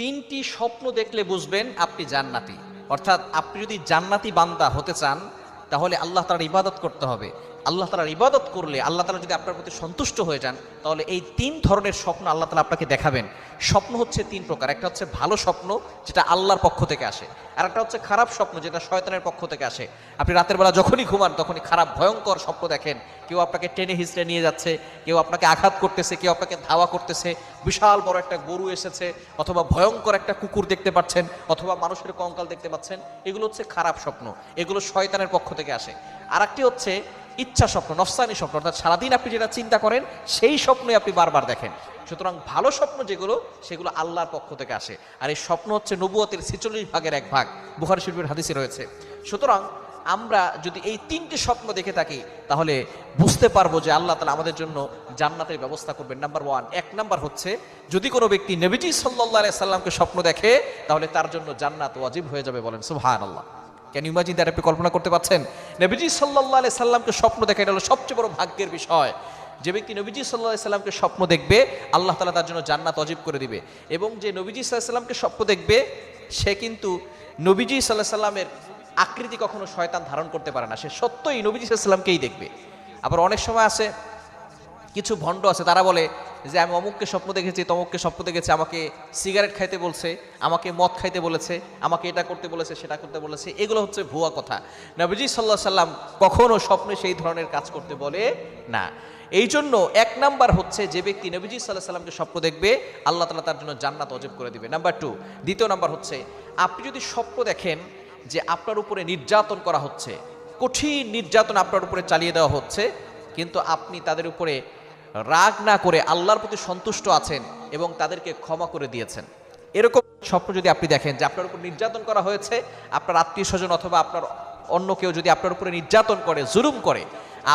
তিনটি স্বপ্ন দেখলে বুঝবেন আপনি জান্নাতি। অর্থাৎ আপনি যদি জান্নাতি বান্দা হতে চান, তাহলে আল্লাহ তার ইবাদত করতে হবে। আল্লাহ তালার ইবাদত করলে, আল্লাহ তালা যদি আপনার প্রতি সন্তুষ্ট হয়ে যান, তাহলে এই তিন ধরনের স্বপ্ন আল্লাহ তালা আপনাকে দেখাবেন। স্বপ্ন হচ্ছে তিন প্রকার। একটা হচ্ছে ভালো স্বপ্ন, যেটা আল্লাহর পক্ষ থেকে আসে। আর একটা হচ্ছে খারাপ স্বপ্ন, যেটা শয়তানের পক্ষ থেকে আসে। আপনি রাতের বেলা যখনই ঘুমান, তখনই খারাপ, ভয়ঙ্কর স্বপ্ন দেখেন। কেউ আপনাকে টেনে হিসড়ে নিয়ে যাচ্ছে, কেউ আপনাকে আঘাত করতেছে, কেউ আপনাকে ধাওয়া করতেছে। বিশাল বড় একটা গরু এসেছে, অথবা ভয়ঙ্কর একটা কুকুর দেখতে পাচ্ছেন, অথবা মানুষের কঙ্কাল দেখতে পাচ্ছেন। এগুলো হচ্ছে খারাপ স্বপ্ন। এগুলো শয়তানের পক্ষ থেকে আসে। আর একটি হচ্ছে ইচ্ছা স্বপ্ন, নফসানি স্বপ্ন, অর্থাৎ সারাদিন আপনি যেটা চিন্তা করেন, সেই স্বপ্নই আপনি বারবার দেখেন। সুতরাং ভালো স্বপ্ন যেগুলো, সেগুলো আল্লাহর পক্ষ থেকে আসে। আর এই স্বপ্ন হচ্ছে নবুয়তের ছেচল্লিশ ভাগের এক ভাগ। বুখারি শরীফের হাদিসে রয়েছে। সুতরাং আমরা যদি এই তিনটি স্বপ্ন দেখে থাকি, তাহলে বুঝতে পারব যে আল্লাহ তালা আমাদের জন্য জান্নাতের ব্যবস্থা করবেন। Number one. এক নাম্বার হচ্ছে, যদি কোনো ব্যক্তি নবীজি সাল্লাহ সাল্লামকে স্বপ্ন দেখে, তাহলে তার জন্য জান্নাত ওয়াজিব হয়ে যাবে বলেন। সুহান আল্লাহ ক্যান ইমাজিন দ্যাট আপনি কল্পনা করতে পারছেন? নবীজি সাল্লাহ আলাই সাল্লামকে স্বপ্ন দেখা, এটা হলো সবচেয়ে বড় ভাগ্যের বিষয়। যে ব্যক্তি নবীজি সাল্লাহ সাল্লামকে স্বপ্ন দেখবে, আল্লাহ তালা তার জন্য জান্নাত অজিব করে দিবে। এবং যে নবীজি সাল্লাহ সাল্লামকে স্বপ্ন দেখবে, সে কিন্তু নবীজি সাল্লাহ সাল্লামের আকৃতি কখনো শয়তান ধারণ করতে পারে না। সে সত্যই নবীজি সাল্লামকেই দেখবে। আবার অনেক সময় আছে কিছু ভণ্ড আছে, তারা বলে যে, আমি অমুককে স্বপ্ন দেখেছি, তমুককে স্বপ্ন দেখেছি, আমাকে সিগারেট খাইতে বলছে, আমাকে মদ খাইতে বলেছে, আমাকে এটা করতে বলেছে, সেটা করতে বলেছে। এগুলো হচ্ছে ভুয়া কথা। নবীজি সাল্লাহ সাল্লাম কখনো স্বপ্নে সেই ধরনের কাজ করতে বলে না। এই জন্য এক নাম্বার হচ্ছে যে ব্যক্তি নবীজি সাল্লাহ সাল্লামকে স্বপ্ন দেখবে, আল্লাহ তালা তার জন্য জান্নাত অজব করে দিবে। Number two. দ্বিতীয় নাম্বার হচ্ছে, আপনি যদি স্বপ্ন দেখেন যে আপনার উপরে নির্যাতন করা হচ্ছে, কঠিন নির্যাতন আপনার উপরে চালিয়ে দেওয়া হচ্ছে, কিন্তু আপনি তাদের উপরে রাগ না করে আল্লাহর প্রতি সন্তুষ্ট আছেন এবং তাদেরকে ক্ষমা করে দিয়েছেন। এরকম স্বপ্ন যদি আপনি দেখেন যে আপনার উপর নির্যাতন করা হয়েছে, আপনার আত্মীয় স্বজন অথবা আপনার অন্য কেউ যদি আপনার উপরে নির্যাতন করে, জুলুম করে,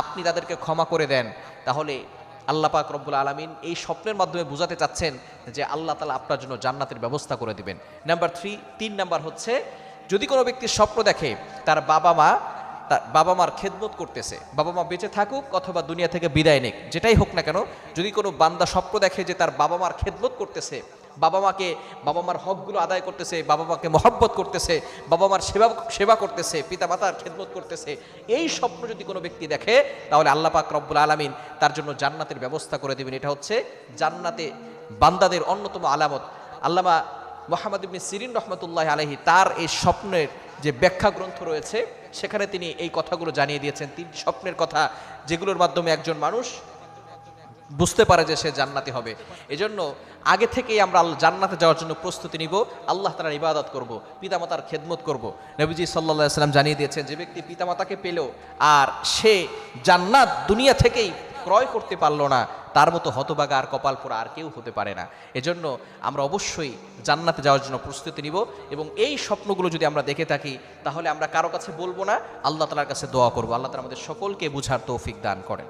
আপনি তাদেরকে ক্ষমা করে দেন, তাহলে আল্লাহ পাক রব্বুল আলমিন এই স্বপ্নের মাধ্যমে বোঝাতে চাচ্ছেন যে আল্লাহ তালা আপনার জন্য জান্নাতের ব্যবস্থা করে দিবেন। নাম্বার থ্রি তিন নাম্বার হচ্ছে, যদি কোনো ব্যক্তির স্বপ্ন দেখে, তার বাবা মা তার বাবা মার খেদমত করতেছে। বাবা মা বেঁচে থাকুক অথবা দুনিয়া থেকে বিদায় নিক, যেটাই হোক না কেন, যদি কোনো বান্দা স্বপ্ন দেখে যে তার বাবা মার খেদমত করতেছে বাবা মাকে বাবা মার হকগুলো আদায় করতেছে বাবা মাকে মহব্বত করতেছে বাবা মার সেবা সেবা করতেছে পিতা মাতার খেদমত করতেছে, এই স্বপ্ন যদি কোনো ব্যক্তি দেখে, তাহলে আল্লাহ পাক রব্বুল আলমিন তার জন্য জান্নাতের ব্যবস্থা করে দেবেন। এটা হচ্ছে জান্নাতে বান্দাদের অন্যতম আলামত। আল্লামা মোহাম্মদ ইবনে সিরিন রহমতুল্লাহ আলহী তার এই স্বপ্নের যে ব্যাখ্যা গ্রন্থ রয়েছে, সেখানে তিনি এই কথাগুলো জানিয়ে দিয়েছেন। তিনটি স্বপ্নের কথা যেগুলোর মাধ্যমে একজন মানুষ বুঝতে পারে যে সে জান্নাতি হবে। এজন্য আগে থেকেই আমরা জান্নাতে যাওয়ার জন্য প্রস্তুতি নিব, আল্লাহ তালার ইবাদত করব, পিতামাতার খেদমত করব। নবীজি সাল্লাহ সাল্লাম জানিয়ে দিয়েছেন, যে ব্যক্তি পিতামাতাকে পেল আর সে জান্নাত দুনিয়া থেকেই ক্রয় করতে পারল না, তার মতো হতবাগা আর কপাল পোড়া আর কেউ হতে পারে না। এজন্য আমরা অবশ্যই জান্নাতে যাওয়ার জন্য প্রস্তুতি নিব এবং এই স্বপ্নগুলো যদি আমরা দেখে থাকি, তাহলে আমরা কারও কাছে বলব না, আল্লাহ তালার কাছে দোয়া করব। আল্লাহ তালা আমাদের সকলকে বুঝার তৌফিক দান করেন।